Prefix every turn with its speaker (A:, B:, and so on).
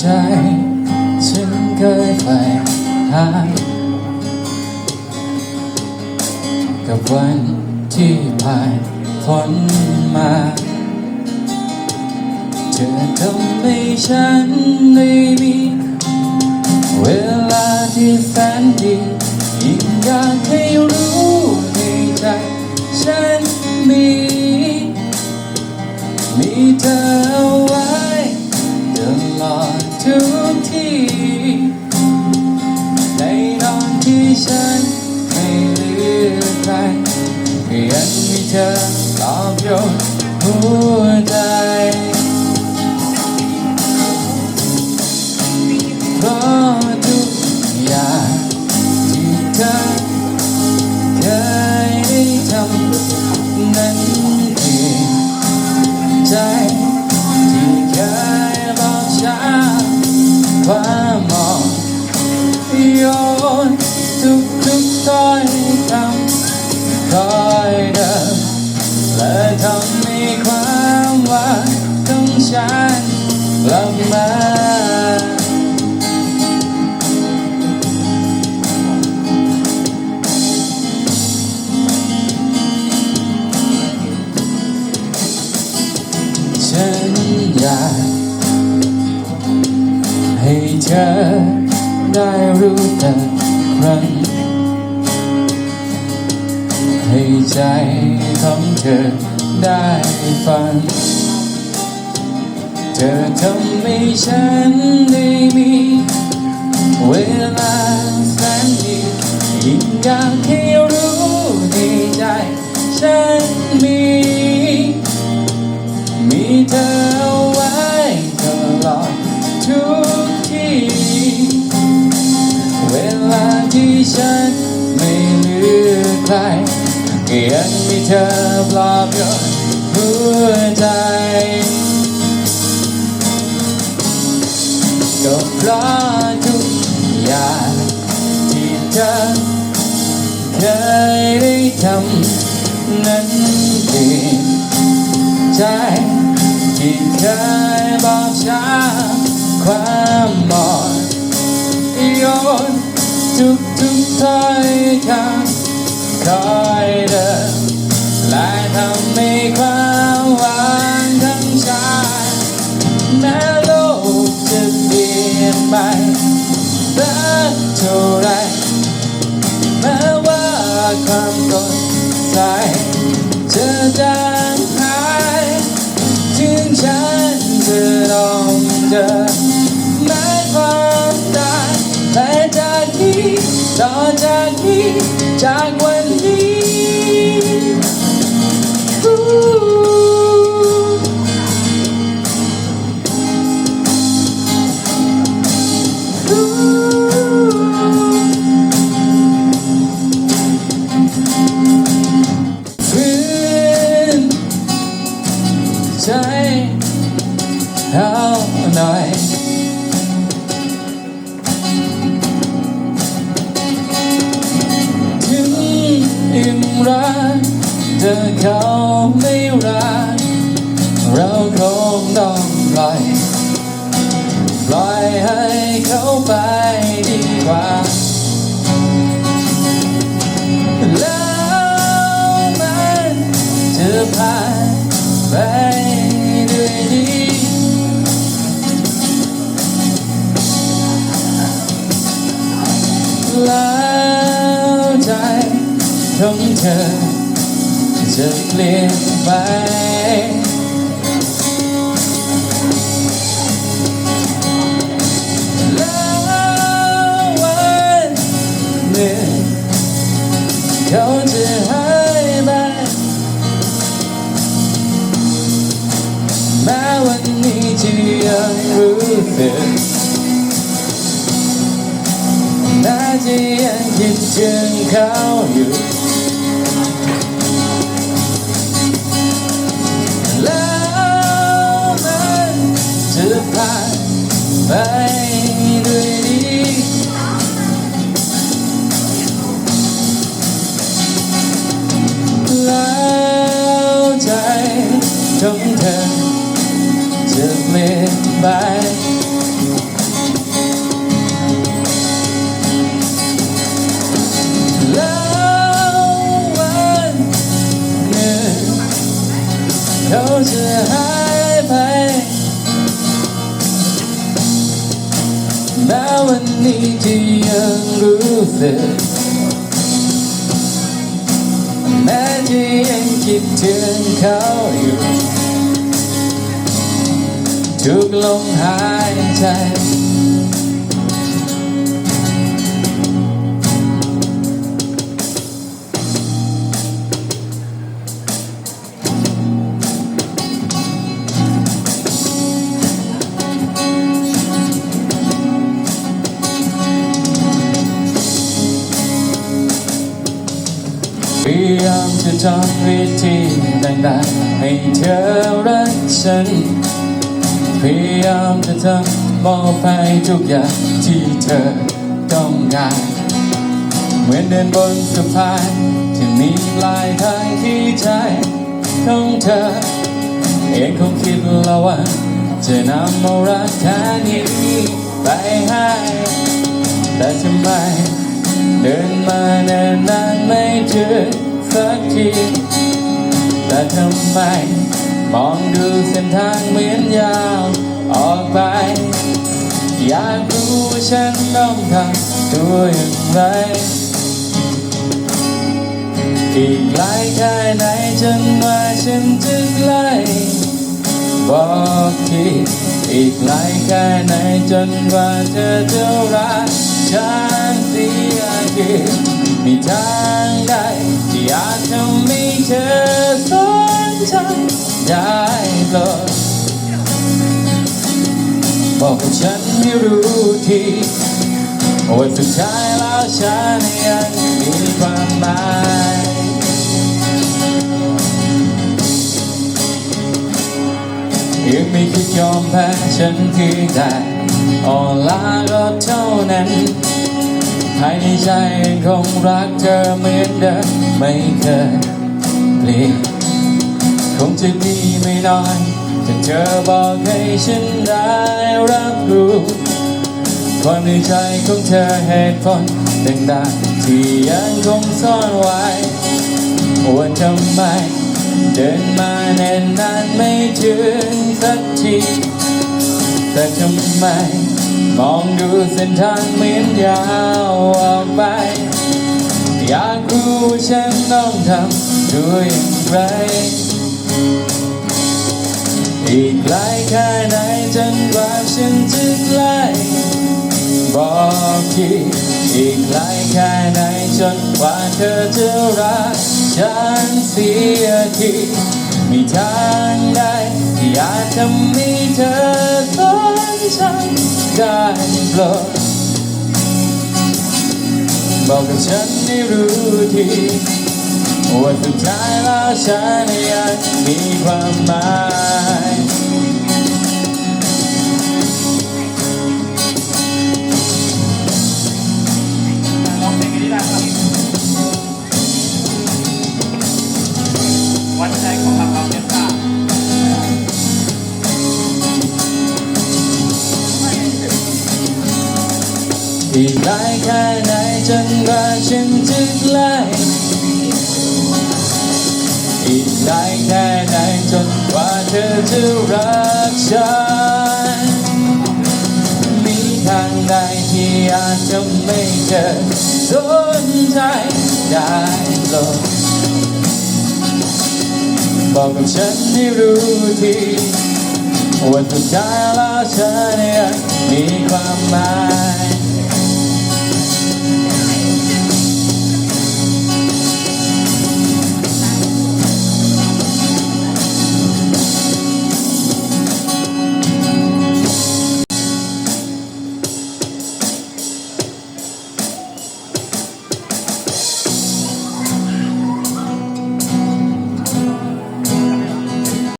A: ใจ ฉันเคยไปหากับวันที่ผ่านพ้นมา เธอทำให้ฉันได้มี เวลาที่แสนดียิ่งอยากให้รู้ในใจ ฉันมี มีเธอ ธอได้รู้แต่ครั้ง ให้ใจของเธอได้ฟัง เธอทำให้ฉันได้มีเวลาแสนดียิ่งอยากให้รู้ในใจฉันมี มีเธอเอาไว้ตลอด อใครก็ยังมีเธอปลอบโยนหัวใจ ก็เพราะทุกอย่างที่เธอเคยได้ทำนั้นเองใจที่เคยบอกฉันความหมดโยนทุกทุกๆถ้อยคำ ต้องเจอแม้ความตายแต่จากนี้ต่อจากนี้จากวันนี้อู้ รักเธอเขาไม่รัก เราคงต้องปล่อยปล่อยให้เขาไปดีกว่า จะเปลี่ยนไปแล้ววันหนึ่งเขาจะหายไปแม้วันนี้จะยังรู้สึกน่าจะยังคิดถึงเขาอยู่ lại bay đi lao chạy trong thềm trước miền bay Those are รู้สึกแม้จะยังคิดถึงเขาอยู่ทุกลมหายใจ ยายามจะทำวิธีต่างๆให้เธอรักฉัน พยายามจะทำมอบให้ทุกอย่างที่เธอต้องการเหมือนเดินบนสะพานที่มีลายทางที่ใจของเธอ เองคงคิดแล้วว่า จะนำเอารักแค่นี้ไปให้แต่ทำไมเดินมาเนิ่นนานไม่ถึง สักทีแต่ทำไมมองดูเส้นทางเหมือนยาวออกไป อยากรู้ว่าฉันต้องทำตัวอย่างไรอีกไกลแค่ไหนจนกว่าฉันจะใกลบอกทีอีกไกลแค่ไหนจนว่าเธอจะรักฉันเสียที มีทางใดที่อากทำให้เธอสนใจได้โปรดบอกกับฉันให้รู้ทีว่าสุดท้ายแล้วฉันยังมีความหมายยังไม่คิดยอมแพ้ฉันเพียงแต่อ่อนล้าก็เท่านั้น ภายในใจคงรักเธอเหมือนเดิมไม่เคยเปลี่ยนคงจะดีไม่น้อยถ้าเธอบอกให้ฉันได้รับรู้ความในใจของเธอเหตุผลต่างๆที่ยังคงซ่อนไว้ว่าทำไมเดินมาแน่นนานไม่ถึงสักทีแต่ทำไม มองดูเส้นทางเหมือนยาวออกไป อยากรู้ว่าฉันต้องทำด้วยอย่างไร อีกไกลแค่ไหนจนกว่าฉันจะใกล้บอกทีอีกไกลแค่ไหนจนกว่าเธอจะรักฉันเสียทีมีทางใดที่อยากทำให้เธอสนใจ ได้โปรดบอกกับฉันให้รู้ทีว่าสุดท้ายแล้วฉันยังมีความหมาย อีกไกลแค่ไหนจนกว่าฉันจะใกล้อีกไกลแค่ไหนจนกว่าเธอจะรักฉัน มีทางใดที่อาจจะไม่เธอสนใจได้โปรดบอกกับฉันให้รู้ทีว่าสุดท้ายแล้วฉันยังมี